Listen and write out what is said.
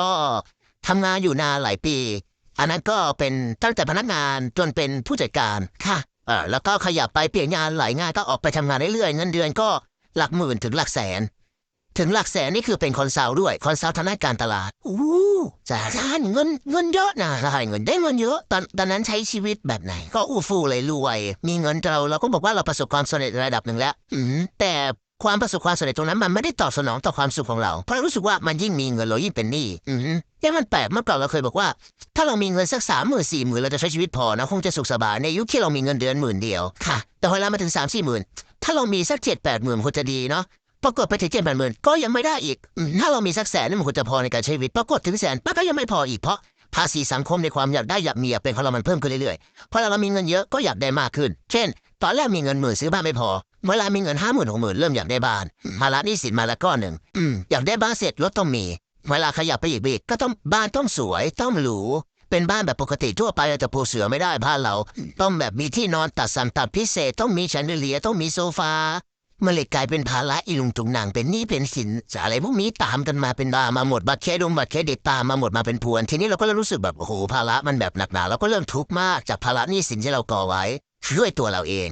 ก็ทำงานอยู่นานหลายปี อันนั้นก็เป็นตั้งแต่พนักงานจนเป็นผู้จัดการค่ะเออแล้วก็ขยับไปเปลี่ยนงานหลายงานก็ออกไปทำงานเรื่อยๆเงินเดือนก็หลักหมื่นถึงหลักแสน ถึงหลักแสนนี่คือเป็นคอนซัลท์ด้วยคอนซัลท์ทางด้านการตลาดอู้จ้าจ้านเงินเงินเยอะนะใช่เงินได้เงินเยอะตอนตอนนั้นใช้ชีวิตแบบไหน ก็อู้ฟู่เลยรวย มีเงินเราเราก็บอกว่าเราประสบความสำเร็จระดับหนึ่งแล้วแต่ ความประสบความสำเร็จตรงนั้นมันไม่ได้ตอบสนองต่อความสุขของเรา เพราะรู้สึกว่ามันยิ่งมีเงินเรายิ่งเป็นหนี้อืมแต่มันแปลกเมื่อก่อนเราเคยบอกว่า ถ้าเรามีเงินสักสามหมื่นสี่หมื่นเราจะใช้ชีวิตพอนะคงจะสุขสบายในยุคที่เรามีเงินเดือนหมื่นเดียวค่ะ แต่พอเรามาถึงสามสี่หมื่นถ้าเรามีสักเจ็ดแปดหมื่นคงจะดีเนาะปรากฏไปถึงเจ็ดแปดหมื่นก็ยังไม่ได้อีก ถ้าเรามีสักแสนนี่มันควรจะพอในการใช้ชีวิต ปรากฏถึงแสนป้าก็ยังไม่พออีกเพราะภาษีสังคมในความอยากได้อยากมีอยากเป็นของเรามันเพิ่มขึ้นเรื่อยๆพอเรามีเงินเยอะก็อยากได้มากขึ้น เช่น ตอนแรกมีเงินหมื่นซื้อบ้านไม่พอ เวลามีเงินห้าหมื่นหกหมื่นเริ่มอยากได้บ้านภาระหนี้สินมาละก้อนหนึ่งอืมอยากได้บ้านเสร็จรถต้องมี เวลาขยับไปอีกไปอีกก็ต้องบ้านต้องสวยต้องหรูเป็นบ้านแบบปกติทั่วไปแต่ปูเสือไม่ได้บ้านเรา ต้องแบบมีที่นอนตัดสันตัดพิเศษต้องมีแชนเดเลียต้องมีโซฟามันเลยกลายเป็นภาระอีลุงตุงหนังเป็นหนี้เป็นสินอะไรพวกนี้ตามกันมาเป็นดามาหมดบัตรเครดิตบัตรเครดิตตามมาหมดมาเป็นพวน ทีนี้เราก็เริ่มรู้สึกแบบโอ้โหภาระมันแบบหนักหนาเราก็เริ่มทุกข์มากจากภาระหนี้สินที่เราก่อไว้ด้วยตัวเราเอง